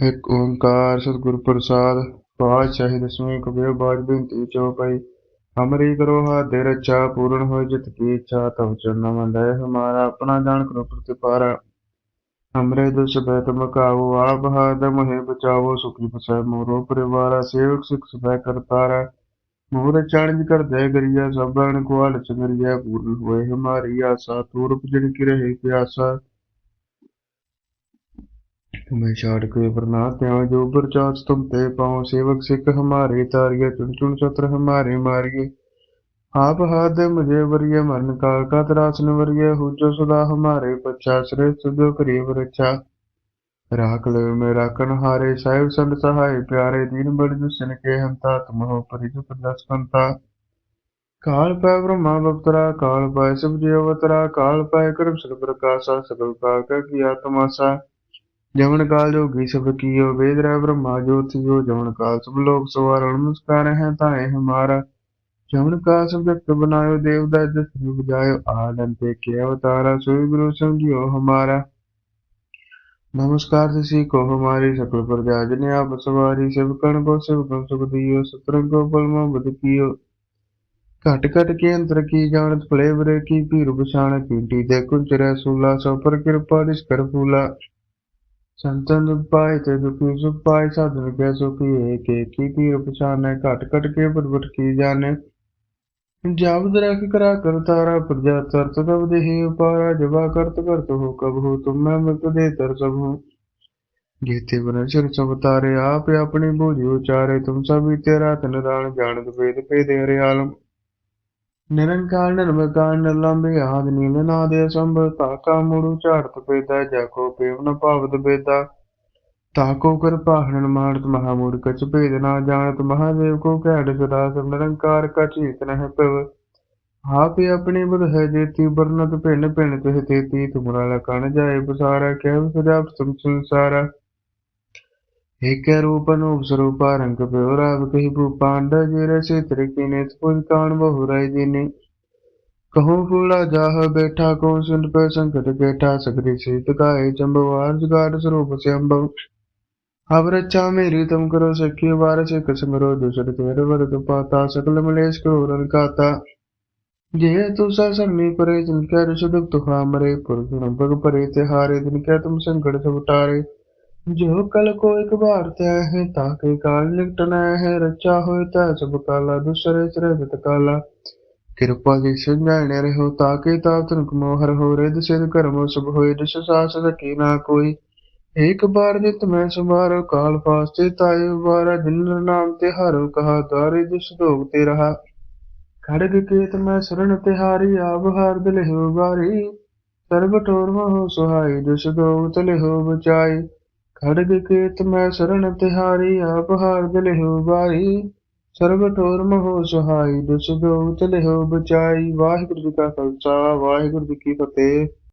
ਇੱਕ ਓੰਕਾਰ ਸਤਿਗੁਰ ਪ੍ਰਸਾਦ ਪਾਤਸ਼ਾਹੀ ਦਸਵੀਂ ਕਬੀਰ ਬਾਜ ਬਿੰਤੀ ਚਉਪਈ ਹਮਰੀ ਕਰੋ ਹਾਦੇ ਰੱਛਾ, ਪੂਰਨ ਹੋਇ ਜਿਤ ਕੀ ਇੱਛਾ ਤਬ ਚਰਨ ਮੰਡੈ ਹਮਾਰਾ, ਆਪਣਾ ਜਾਣ ਕਰੋ ਪ੍ਰਤਿਪਾਰਾ ਹਮਰੇ ਦੁਸ ਬੈ ਤੁਮ ਆਪ ਹਾਦ ਮੋਹਿ ਬਚਾਵੋ, ਸੁਖੀ ਪਸੈ ਮੋਰੋ ਪਰਿਵਾਰਾ, ਸੇਵਕ ਸਿਖ ਸਭੈ ਕਰਤਾਰਾ ਮੋਰ ਚਣਜ ਕਰ ਦੇ ਗਰੀਆ ਸਭਨ ਕੁਆਲ ਚੰਗਰੀਆ, ਪੂਰਨ ਹੋਏ ਹਮਾਰੀ ਆਸਾ, ਤੂਰਪ ਜਨ ਕੀ ਰਹੇ ਪਿਆਸਾ। तुम्हें छाड़ के वरना त्यां जो प्रचार तुम ते पाओ सेवक सिख हमारे तारिये चुन चुन छत्र हमारे मारिये आप हाथ मुझे वरिय मन काल का त्रासन वरिय हुजो सदा हमारे पच्छा श्रेष्ठ जो करीब रक्षा राख ले मेरा कन हारे साहिब संत सहाय प्यारे दीन बड़ दुसन के हंता तुम हो परिज प्रदस कंता काल पाय ब्रह्मा बप्तरा काल पाय सब जी अवतरा काल पाय कर्म सद प्रकाशा सकल काल का किया तमाशा जमन काल जोगी सब कियो वेद रह ब्रह्मा ज्योतियो जमन काल सब लोग सवार नमस्कार है ताए हमारा जमन काल सब जगत बनायो देवदास जस बुझायो आदंते के अवतारा सोई गुरु समझियो हमारा नमस्कार ऋषि को हमारी सकल प्रजा जने आप सवारी सब कण को सब कण सुख दियो सतरंग को पल में बद कियो घट घट के अंतर की जानत फले बरे की पीर बछाण कीटी दे कुंच रह सूला सो पर कृपा कर फूला ਸੰਤਨ ਪਾਇ ਤੇ ਦੁਖੀ ਸੁਖ ਸਾਧਨ ਕੈ ਸੁਖੀ ਏਕ ਏਕੀ ਪੀਰ ਪਛਾਨੈ ਘਟ ਘਟ ਕੇ ਪਰਬਟ ਕੀ ਜਾਣੈ। ਜਾਬਦ ਰਖ ਕਰਾ ਕਰ ਤਾਰਾ, ਪ੍ਰਜਾ ਤਰਤ ਤਬ ਦੇਹੀ ਉਪਾਰਾ, ਜਵਾ ਕਰਤ ਕਰਤ ਹੋ ਕਬ ਹੋ, ਤੁਮ ਮੈਂ ਮੁਕਤ ਦੇ ਤਰ ਸਭ। ਹੋ ਜੀਤੇ ਬਨ ਚਰ ਸਭ ਤਾਰੇ, ਆਪ ਆਪਣੀ ਬੋਝੀ ਉਚਾਰੇ, ਤੁਮ ਸਭ ਤੇਰਾ ਰਾਤ ਰਾਣ ਜਾਣਤ ਵੇਦ ਪੇ ਦੇ ਹਰਿ ਆਲਮ ਨਿਰੰਕਾਰ ਨਿਰਮਕਾਰ ਨਿਰਲੰਬੇ ਆਦ ਨੀਲ ਨਾਦੇ ਸੰਭ ਤਾਕਾ ਮੁੜੂ ਝਾੜਤ ਪੇਦਾ ਜਾਕੋ ਪੇਵ ਤਾਕੋ ਕਰ ਪਾਹਣ ਮਾਰਤ ਮਹਾਮੂੜ, ਕਛ ਭੇਦ ਨਾ ਜਾਣਤ ਮਹਾਦੇਵ ਕੋ ਕਹਿੜ ਸਦਾ, ਸਭ ਨਿਰੰਕਾਰ ਕਛ ਹਿਤ ਨਹਿ ਪਵ ਆਪੇ ਆਪਣੀ ਬੁਧ ਹੈ ਜੇਤੀ ਬਰਨਤ ਭਿੰਨ ਭਿੰਨ ਤਿਹ ਤੇਤੀ, ਤੁਮਰਾ ਲਕਣ ਜਾਏ ਬਸਾਰਾ ਕਹਿ ਸਦਾ ਸੰਸਾਰਾ। एकै रूपन उपस्वरूपा रंग प्योराव कही भूपांड जे रसे त्रिकिने पुज काण बहुराय जिने कहूँ फूला जाह बैठा को सुन पे संकट बैठा सकरी सीत गाय चंबवार जुगाड़ स्वरूप से अम्बव अब रक्षा मेरी तुम करो सखी वार से कसमरो दूसर तेरे वर्ग पाता सकल मलेश को रन काता यह तुसा समी परे जिनके ऋषुदुख तुखा मरे पुरुष पग परे तिहारे दिन के तुम संकट सब उतारे जो कल को एक बार तय है ताके काल निकटन है रचा हो तय सब काला दूसरे श्रेष्ठ काला कृपा जी संजाने रहो ताके ताप तुनक मोहर हो रिद सिर कर्म सब होए दिश सास सकी ना कोई एक बार नित मैं सुमारो काल फास्ते ताय बारा जिन नाम तिहारो कहा द्वारे दुष दोग ते रहा खड़ग केत मैं शरण तिहारी आब हार दिल हो बारी सर्व टोर हो सुहाई दुष दोग तले हो बचाई खड़ग ਖੜਗ ਕੇਤ ਮੈਂ ਸਰਨ ਤਿਹਾਰੀ, ਆਪ ਹਾਰ ਗਲਿਹੁ ਬਾਰੀ ਸਰਬ ਠੋਰ ਮੋਹ ਸੁਹਾਈ, ਦੁਸ ਗਉ ਤਲਿਹੁ ਬਚਾਈ। ਵਾਹਿਗੁਰੂ ਜੀ ਕਾ ਖਾਲਸਾ, ਵਾਹਿਗੁਰੂ ਜੀ ਕੀ ਫਤਿਹ।